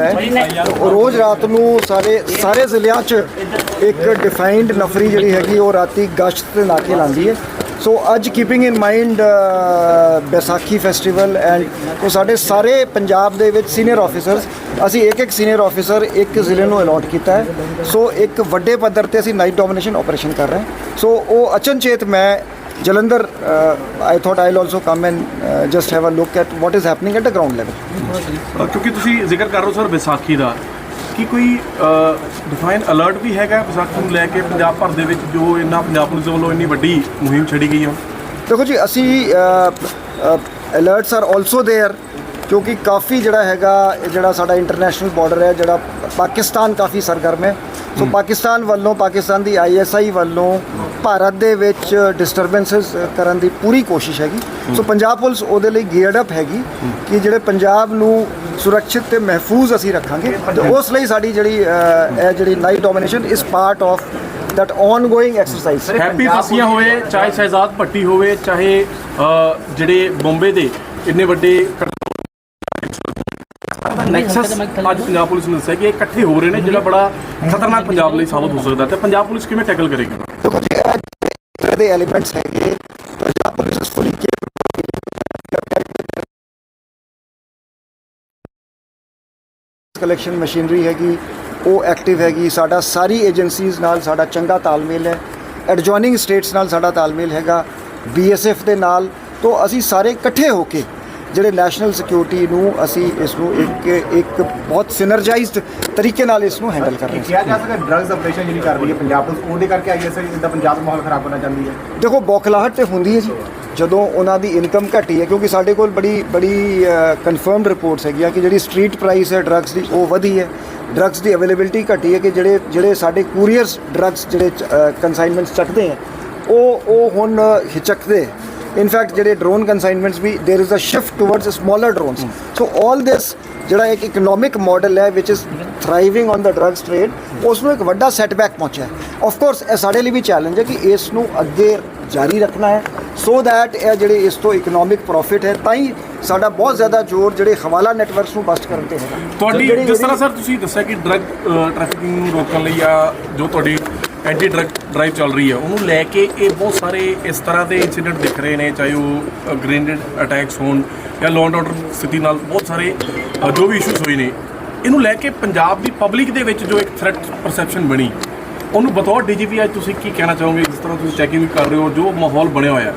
ਹੈ। ਰੋਜ਼ ਰਾਤ ਨੂੰ ਸਾਰੇ ਸਾਰੇ ਜ਼ਿਲ੍ਹਿਆਂ 'ਚ ਇੱਕ ਡਿਫਾਈਨਡ ਨਫਰੀ ਜਿਹੜੀ ਹੈਗੀ, ਉਹ ਰਾਤੀ ਗਸ਼ਤ ਤੇ ਨਾਕੇ ਲਾਉਂਦੀ ਹੈ। ਸੋ ਅੱਜ keeping in mind Baisakhi festival and ਉਹ ਸਾਡੇ ਸਾਰੇ ਪੰਜਾਬ ਦੇ ਵਿੱਚ ਸੀਨੀਅਰ ਆਫੀਸਰਸ ਅਸੀਂ ਇੱਕ ਇੱਕ ਸੀਨੀਅਰ ਆਫੀਸਰ ਇੱਕ ਜ਼ਿਲ੍ਹੇ ਨੂੰ ਅਲਾਟ ਕੀਤਾ ਹੈ। ਸੋ ਇੱਕ ਵੱਡੇ ਪੱਧਰ ਤੇ ਅਸੀਂ ਨਾਈਟ ਡੋਮੀਨੇਸ਼ਨ ਆਪਰੇਸ਼ਨ ਕਰ ਰਹੇ ਹਾਂ। ਸੋ ਉਹ ਅਚਨਚੇਤ ਮੈਂ Jalandhar I thought I'll also come and just have a look at what is happening at the ground level uh, ਕਿਉਂਕਿ ਤੁਸੀਂ ਜ਼ਿਕਰ ਕਰ ਰਹੇ ਹੋ ਸਰ ਵਿਸਾਖੀ ਦਾ ਕੀ ਕੋਈ ਡਿਫਾਈਨ ਅਲਰਟ ਵੀ ਹੈਗਾ ਵਿਸਾਖੀ ਨੂੰ ਲੈ ਕੇ ਪੰਜਾਬ ਭਰ ਦੇ ਵਿੱਚ ਜੋ ਇੰਨਾ ਪੰਜਾਬ ਪੁਲਿਸ ਵੱਲੋਂ ਇੰਨੀ ਵੱਡੀ ਮੁਹਿੰਮ ਛੜੀ ਗਈ ਹੈ ਦੇਖੋ ਜੀ ਅਸੀਂ ਅਲਰਟਸ ਆਰ ਆਲਸੋ देयर ਕਿਉਂਕਿ ਕਾਫੀ ਜਿਹੜਾ ਹੈਗਾ ਇਹ ਜਿਹੜਾ ਸਾਡਾ ਇੰਟਰਨੈਸ਼ਨਲ ਬਾਰਡਰ ਹੈ ਜਿਹੜਾ ਪਾਕਿਸਤਾਨ ਕਾਫੀ ਸਰਗਰਮ ਹੈ ਸੋ ਪਾਕਿਸਤਾਨ ਵੱਲੋਂ ਪਾਕਿਸਤਾਨ ਦੀ ਆਈਐਸਆਈ ਵੱਲੋਂ ਭਾਰਤ ਦੇ ਵਿੱਚ ਡਿਸਟਰਬੈਂਸਸ ਕਰਨ ਦੀ ਪੂਰੀ ਕੋਸ਼ਿਸ਼ ਹੈਗੀ। ਸੋ ਪੰਜਾਬ ਪੁਲਿਸ ਉਹਦੇ ਲਈ ਗੀਅਰਡ ਅਪ ਹੈਗੀ ਕਿ ਜਿਹੜੇ ਪੰਜਾਬ ਨੂੰ ਸੁਰੱਖਿਅਤ ਤੇ ਮਹਿਫੂਜ਼ ਅਸੀਂ ਰੱਖਾਂਗੇ। ਤੇ ਉਸ ਲਈ ਸਾਡੀ ਜਿਹੜੀ ਇਹ ਜਿਹੜੀ night domination is part of that ongoing exercise happy ਫਸੀਆਂ ਹੋਏ ਚਾਹੇ ਸ਼ਹਿਜ਼ਾਦ ਭੱਟੀ ਹੋਵੇ ਚਾਹੇ ਜਿਹੜੇ ਬੰਬੇ ਦੇ ਇੰਨੇ ਵੱਡੇ ਨੈਕਸਸ ਅੱਜ ਪੰਜਾਬ ਪੁਲਿਸ ਨੇ ਦੱਸਿਆ ਕਿ ਇਕੱਠੇ ਹੋ ਰਹੇ ਨੇ ਜਿਹੜਾ ਬੜਾ ਖਤਰਨਾਕ ਪੰਜਾਬ ਲਈ ਸਾਬਤ ਹੋ ਸਕਦਾ ਤੇ ਪੰਜਾਬ ਪੁਲਿਸ ਕਿਵੇਂ ਟੈਕਲ ਕਰੇਗੀ? ਦੇ ਐਲੀਮੈਂਟਸ ਹੈਗੇ ਪੰਜਾਬ ਪੁਲਿਸ ਇਸ ਫੁਲੀ ਕਲੈਕਸ਼ਨ ਮਸ਼ੀਨਰੀ ਹੈਗੀ, ਉਹ ਐਕਟਿਵ ਹੈਗੀ। ਸਾਡਾ ਸਾਰੀ ਏਜੰਸੀਜ਼ ਨਾਲ ਸਾਡਾ ਚੰਗਾ ਤਾਲਮੇਲ ਹੈ। ਐਡਜੋਇਨਿੰਗ ਸਟੇਟਸ ਨਾਲ ਸਾਡਾ ਤਾਲਮੇਲ ਹੈਗਾ। ਬੀਐਸਐਫ ਦੇ ਨਾਲ। ਤੋਂ ਅਸੀਂ ਸਾਰੇ ਇਕੱਠੇ ਹੋ ਕੇ ਜਿਹੜੇ ਨੈਸ਼ਨਲ ਸਿਕਿਉਰਿਟੀ ਨੂੰ ਅਸੀਂ ਇਸ ਨੂੰ ਇੱਕ ਇੱਕ ਬਹੁਤ ਸਿਨਰਜਾਈਜ਼ਡ ਤਰੀਕੇ ਨਾਲ ਇਸ ਨੂੰ ਹੈਂਡਲ ਕਰ ਰਹੇ ਹਾਂ ਕਿਹਾ ਜਾ ਸਕਦਾ ਡਰੱਗਸ ਆਪਰੇਸ਼ਨ ਜਿਹੜੀ ਕਰ ਰਹੀ ਹੈ ਪੰਜਾਬ ਪੁਲਿਸ ਉਹਦੇ ਕਰਕੇ ਆਈਐਸਆਈ ਜਿੱਦਾਂ ਪੰਜਾਬ ਦਾ ਮਾਹੌਲ ਖਰਾਬ ਕਰਨਾ ਚਾਹੁੰਦੀ ਹੈ? ਦੇਖੋ ਬੌਖਲਾਹਟ ਤੇ ਹੁੰਦੀ ਹੈ ਜੀ। ਜਦੋਂ ਉਹਨਾਂ ਦੀ ਇਨਕਮ ਘਟੀ ਹੈ ਕਿਉਂਕਿ ਸਾਡੇ ਕੋਲ ਬੜੀ ਬੜੀ ਕਨਫਰਮਡ ਰਿਪੋਰਟਸ ਹੈਗੀਆਂ ਕਿ ਜਿਹੜੀ ਸਟਰੀਟ ਪ੍ਰਾਈਸ ਹੈ ਡਰੱਗਸ ਦੀ ਉਹ ਵਧੀ ਹੈ। ਡਰੱਗਸ ਦੀ ਅਵੇਲੇਬਿਲਿਟੀ ਘਟੀ ਹੈ ਕਿ ਜਿਹੜੇ ਜਿਹੜੇ ਸਾਡੇ ਕੂਰੀਅਰਸ ਡਰੱਗਸ ਜਿਹੜੇ ਕਨਸਾਈਨਮੈਂਟਸ ਚੱਕਦੇ ਹੈ ਉਹ ਉਹ ਹੁਣ ਹਿਚਕਦੇ ਇਨਫੈਕਟ ਜਿਹੜੇ drone consignments we there is a shift towards smaller drones so all this ਜਿਹੜਾ ਇੱਕ ਇਕਨੋਮਿਕ ਮਾਡਲ ਹੈ which is thriving on the drugs trade ਉਸ ਨੂੰ ਇੱਕ ਵੱਡਾ ਸੈਟਬੈਕ ਪਹੁੰਚਿਆ ਆਫ ਕੋਰਸ ਇਹ ਸਾਡੇ ਲਈ ਵੀ ਚੈਲੰਜ ਹੈ ਕਿ ਇਸ ਨੂੰ ਅੱਗੇ ਜਾਰੀ ਰੱਖਣਾ ਹੈ ਸੋ ਦੈਟ ਇਹ ਜਿਹੜੇ ਇਸ ਤੋਂ ਇਕਨੋਮਿਕ ਪ੍ਰੋਫਿਟ ਹੈ ਤਾਂ ਹੀ ਸਾਡਾ ਬਹੁਤ ਜ਼ਿਆਦਾ ਜ਼ੋਰ ਜਿਹੜੇ ਹਵਾਲਾ ਨੈਟਵਰਕਸ ਨੂੰ ਬਸਟ ਕਰਨ ਤੇ ਹੈਗਾ ਤੁਹਾਡੀ ਜਿਹੜੀ- ਜਿਸ ਤਰ੍ਹਾਂ ਸਰ ਤੁਸੀਂ ਦੱਸਿਆ ਕਿ ਡਰੱਗ ਟ੍ਰੈਫਿਕਿੰਗ ਨੂੰ ਰੋਕਣ ਲਈ ਆ ਜੋ ਤੁਹਾਡੀ ਐਂਟੀ ਡਰੱਗ ਡਰਾਈਵ ਚੱਲ ਰਹੀ ਹੈ। ਉਹਨੂੰ ਲੈ ਕੇ ਇਹ ਬਹੁਤ ਸਾਰੇ ਇਸ ਤਰ੍ਹਾਂ ਦੇ ਇਨਸੀਡੈਂਟ ਦਿਖ ਰਹੇ ਨੇ, ਚਾਹੇ ਉਹ ਗ੍ਰੇਨੇਡ ਅਟੈਕਸ ਹੋਣ ਜਾਂ ਲਾਅ ਐਂਡ ਆਰਡਰ ਸਥਿਤੀ ਨਾਲ ਬਹੁਤ ਸਾਰੇ ਜੋ ਵੀ ਇਸ਼ੂਸ ਹੋਏ ਨੇ, ਇਹਨੂੰ ਲੈ ਕੇ ਪੰਜਾਬ ਦੀ ਪਬਲਿਕ ਦੇ ਵਿੱਚ ਜੋ ਇੱਕ ਥ੍ਰੈਟ ਪਰਸੈਪਸ਼ਨ ਬਣੀ, ਉਹਨੂੰ ਬਤੌਰ ਡੀਜੀਪੀ ਅੱਜ ਤੁਸੀਂ ਕੀ ਕਹਿਣਾ ਚਾਹੋਗੇ, ਜਿਸ ਤਰ੍ਹਾਂ ਤੁਸੀਂ ਚੈਕਿੰਗ ਵੀ ਕਰ ਰਹੇ ਹੋ, ਜੋ ਮਾਹੌਲ ਬਣਿਆ ਹੋਇਆ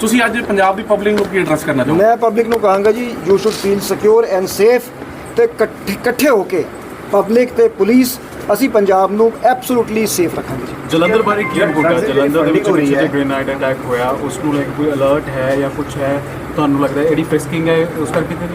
ਤੁਸੀਂ ਅੱਜ ਪੰਜਾਬ ਦੀ ਪਬਲਿਕ ਨੂੰ ਕੀ ਐਡਰੈਸ ਕਰਨਾ ਚਾਹੋਗੇ? ਮੈਂ ਪਬਲਿਕ ਨੂੰ ਕਹਾਂਗਾ ਜੀ you should feel secure and safe ਤੇ ਇਕੱਠੇ ਇਕੱਠੇ ਹੋ ਕੇ ਪਬਲਿਕ ਤੇ ਪੁਲਿਸ ਅਸੀਂ ਪੰਜਾਬ ਨੂੰ ਐਬਸੋਲੂਟਲੀ ਸੇਫ ਰੱਖਾਂਗੇ। ਜੀ ਜਲੰਧਰ ਬਾਰੇ ਕੀ ਰਿਪੋਰਟ ਹੈ? ਜਿਹੜੀ ਜਲੰਧਰ ਦੇ ਵਿੱਚ ਹੈ। ਗ੍ਰੇਨਾਈਡ ਅਟੈਕ ਹੋਇਆ ਉਸ ਨੂੰ ਲੈ ਕੇ ਕੋਈ ਅਲਰਟ ਹੈ ਜਾਂ ਕੁਝ ਹੈ? ਤੁਹਾਨੂੰ ਲੱਗਦਾ ਹੈ ਇਹਦੀ ਫ੍ਰਿਸਕਿੰਗ ਹੈ ਉਸ ਕਰਕੇ ਤੇ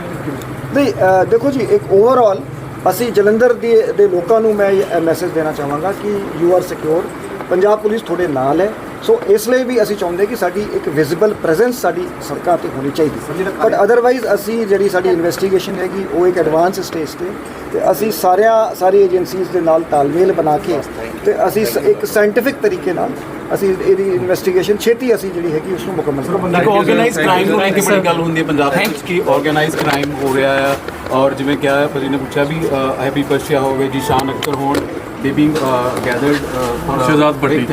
ਨਹੀਂ ਦੇਖੋ ਜੀ ਇੱਕ ਓਵਰਆਲ ਅਸੀਂ ਜਲੰਧਰ ਦੇ ਦੇ ਲੋਕਾਂ ਨੂੰ ਮੈਂ ਇਹ ਮੈਸੇਜ ਦੇਣਾ ਚਾਹਾਂਗਾ ਕਿ you are secure Punjab police ਤੁਹਾਡੇ ਨਾਲ ਹੈ। ਸੋ ਇਸ ਲਈ ਵੀ ਅਸੀਂ ਚਾਹੁੰਦੇ ਕਿ ਸਾਡੀ ਇੱਕ ਵਿਜ਼ੀਬਲ ਪ੍ਰੈਜ਼ੈਂਸ ਸਾਡੀ ਸੜਕਾਂ ਤੇ ਹੋਣੀ ਚਾਹੀਦੀ। ਬਟ ਅਦਰਵਾਈਜ਼ ਅਸੀਂ ਜਿਹੜੀ ਸਾਡੀ ਇਨਵੈਸਟੀਗੇਸ਼ਨ ਹੈਗੀ ਉਹ ਇੱਕ ਐਡਵਾਂਸ ਸਟੇਜ ਤੇ ਤੇ ਅਸੀਂ ਸਾਰਿਆਂ ਸਾਰੀ ਏਜੰਸੀਜ਼ ਦੇ ਨਾਲ ਤਾਲਮੇਲ ਬਣਾ ਕੇ ਤੇ ਅਸੀਂ ਇੱਕ ਸਾਇੰਟਿਫਿਕ ਤਰੀਕੇ ਨਾਲ ਅਸੀਂ ਇਹਦੀ ਇਨਵੈਸਟੀਗੇਸ਼ਨ ਛੇਤੀ ਅਸੀਂ ਜਿਹੜੀ ਹੈਗੀ ਉਸ ਨੂੰ ਮੁਕੰਮਲ ਕਰਾਂਗੇ। ਇੱਕ ਆਰਗੇਨਾਈਜ਼ਡ ਕ੍ਰਾਈਮ ਨੂੰ ਲੈ ਕੇ ਬੜੀ ਗੱਲ ਹੁੰਦੀ ਹੈ ਪੰਜਾਬ ਦੇ ਵਿੱਚ ਕਿ ਆਰਗੇਨਾਈਜ਼ਡ ਕ੍ਰਾਈਮ ਹੋ ਰਿਹਾ ਹੈ ਔਰ ਜਿਵੇਂ ਕਿਹਾ ਹੈ ਭਾਜੀ ਨੇ ਪੁੱਛਿਆ ਵੀ ਹੈਪੀ ਪਰਸ਼ੀਆ ਹੋਵੇ ਜੀ ਸ਼ਾਨ ਅਖਤਰ ਹੋਣ ਦੇ being gathered for Shahzad Bhatti.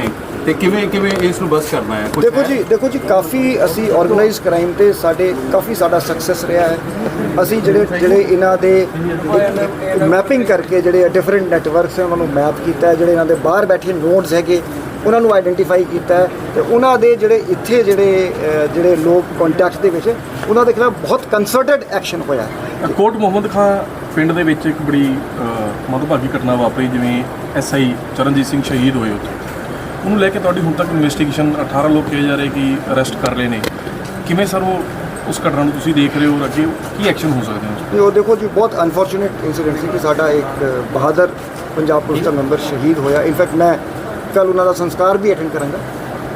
ਤੇ ਕਿਵੇਂ ਕਿਵੇਂ ਇਸ ਨੂੰ ਬਸ ਕਰਨਾ ਹੈ? ਕੁਛ ਦੇਖੋ ਹੈ? ਜੀ ਦੇਖੋ ਜੀ ਕਾਫੀ ਅਸੀਂ ਆਰਗੇਨਾਈਜ਼ ਕ੍ਰਾਈਮ ਤੇ ਸਾਡੇ ਕਾਫੀ ਸਾਡਾ ਸਕਸੈਸ ਰਿਹਾ ਹੈ। ਅਸੀਂ ਜਿਹੜੇ ਜਿਹੜੇ ਇਹਨਾਂ ਦੇ ਮੈਪਿੰਗ ਕਰਕੇ ਜਿਹੜੇ ਡਿਫਰੈਂਟ ਨੈਟਵਰਕਸ ਹੈ ਉਹਨਾਂ ਨੂੰ ਮੈਪ ਕੀਤਾ ਹੈ ਜਿਹੜੇ ਇਹਨਾਂ ਦੇ ਬਾਹਰ ਬੈਠੇ ਨੋਡਸ ਹੈਗੇ ਉਹਨਾਂ ਨੂੰ ਆਈਡੈਂਟੀਫਾਈ ਕੀਤਾ ਹੈ। ਤੇ ਉਹਨਾਂ ਦੇ ਜਿਹੜੇ ਇੱਥੇ ਜਿਹੜੇ ਅਹ, ਜਿਹੜੇ ਲੋਕ ਕੰਟੈਕਟ ਦੇ ਵਿੱਚ ਉਹਨਾਂ ਦੇ ਖਿਲਾਫ ਬਹੁਤ ਕੰਸਰਟਡ ਐਕਸ਼ਨ ਹੋਇਆ ਹੈ। ਕੋਟ ਮੁਹੰਮਦ ਖਾਂ ਪਿੰਡ ਦੇ ਵਿੱਚ ਇੱਕ ਬੜੀ ਅ, ਮੰਦਭਾਗੀ ਘਟਨਾ ਵਾਪਰੀ ਜਿਵੇਂ ਐਸਆਈ ਚਰਨਜੀਤ ਸਿੰਘ ਸ਼ਹੀਦ ਹੋਏ ਉੱਥੇ। ਉਹਨੂੰ ਲੈ ਕੇ ਤੁਹਾਡੀ ਹੁਣ ਤੱਕ ਇਨਵੈਸਟੀਗੇਸ਼ਨ 18 ਲੋਕ ਕਿਹਾ ਜਾ ਰਹੇ ਕਿ ਅਰੈਸਟ ਕਰ ਲਏ ਨੇ। ਕਿਵੇਂ ਸਰ ਉਹ ਉਸ ਘਟਨਾ ਨੂੰ ਤੁਸੀਂ ਦੇਖ ਰਹੇ ਹੋ ਔਰ ਅੱਗੇ ਕੀ ਐਕਸ਼ਨ ਹੋ ਸਕਦੇ ਨੇ ਤੇ? ਉਹ ਦੇਖੋ ਜੀ, ਬਹੁਤ ਅਨਫੋਰਚੂਨੇਟ ਇਨਸੀਡੈਂਟ ਸੀ ਕਿ ਸਾਡਾ ਇੱਕ ਬਹਾਦਰ ਪੰਜਾਬ ਪੁਲਿਸ ਦਾ ਮੈਂਬਰ ਸ਼ਹੀਦ ਹੋਇਆ। ਇਨਫੈਕਟ ਮੈਂ ਕੱਲ ਉਹਨਾਂ ਦਾ ਸੰਸਕਾਰ ਵੀ ਅਟੈਂਡ ਕਰਾਂਗਾ।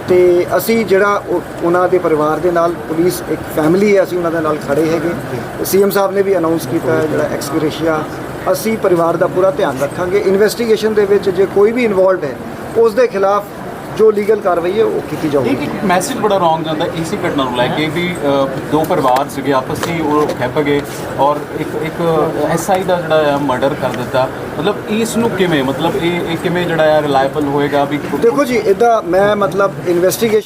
ਤੇ ਅਸੀਂ ਜਿਹੜਾ ਉਹ- ਉਹਨਾਂ ਦੇ ਪਰਿਵਾਰ ਦੇ ਨਾਲ ਪੁਲਿਸ ਇੱਕ ਫੈਮਿਲੀ ਹੈ, ਅਸੀਂ ਉਹਨਾਂ ਦੇ ਨਾਲ ਖੜੇ ਹੈਗੇ। ਸੀਐਮ ਸਾਹਿਬ ਨੇ ਵੀ ਅਨਾਉਂਸ ਕੀਤਾ ਹੈ ਜਿਹੜਾ ਐਕਸਗ੍ਰੇਸ਼ੀਆ ਅਸੀਂ ਪਰਿਵਾਰ ਦਾ ਪੂਰਾ ਧਿਆਨ ਰੱਖਾਂਗੇ। ਇਨਵੈਸਟੀਗੇਸ਼ਨ ਦੇ ਵਿੱਚ ਜੇ ਕੋਈ ਵੀ ਇਨਵੋਲਡ ਹੈ, ਉਸ ਦੇ ਖਿਲਾਫ ਜੋ ਲੀਗਲ ਕਾਰਵਾਈ ਹੈ ਉਹ ਕੀਤੀ ਜਾਊਗੀ। ਇੱਕ ਮੈਸੇਜ ਬੜਾ ਰੋਂਗ ਜਾਂਦਾ ਇਸੇ ਘਟਨਾ ਨੂੰ ਲੈ ਕੇ ਵੀ ਦੋ ਪਰਿਵਾਰ ਸੀਗੇ ਆਪਸ 'ਚ ਹੀ ਉਹ ਖੱਪ ਗਏ ਔਰ ਇੱਕ ਇੱਕ ਐਸਆਈ ਦਾ ਜਿਹੜਾ ਆ ਮਰਡਰ ਕਰ ਦਿੱਤਾ। ਮਤਲਬ ਇਸ ਨੂੰ ਕਿਵੇਂ? ਮਤਲਬ ਇਹ ਇਹ ਕਿਵੇਂ ਜਿਹੜਾ ਆ ਰਿਲਾਇਬਲ ਹੋਏਗਾ ਵੀ ਦੇਖੋ ਜੀ ਇਦਾਂ ਮੈਂ ਮਤਲਬ ਇਨਵੈਸਟੀਗੇਸ਼ਨ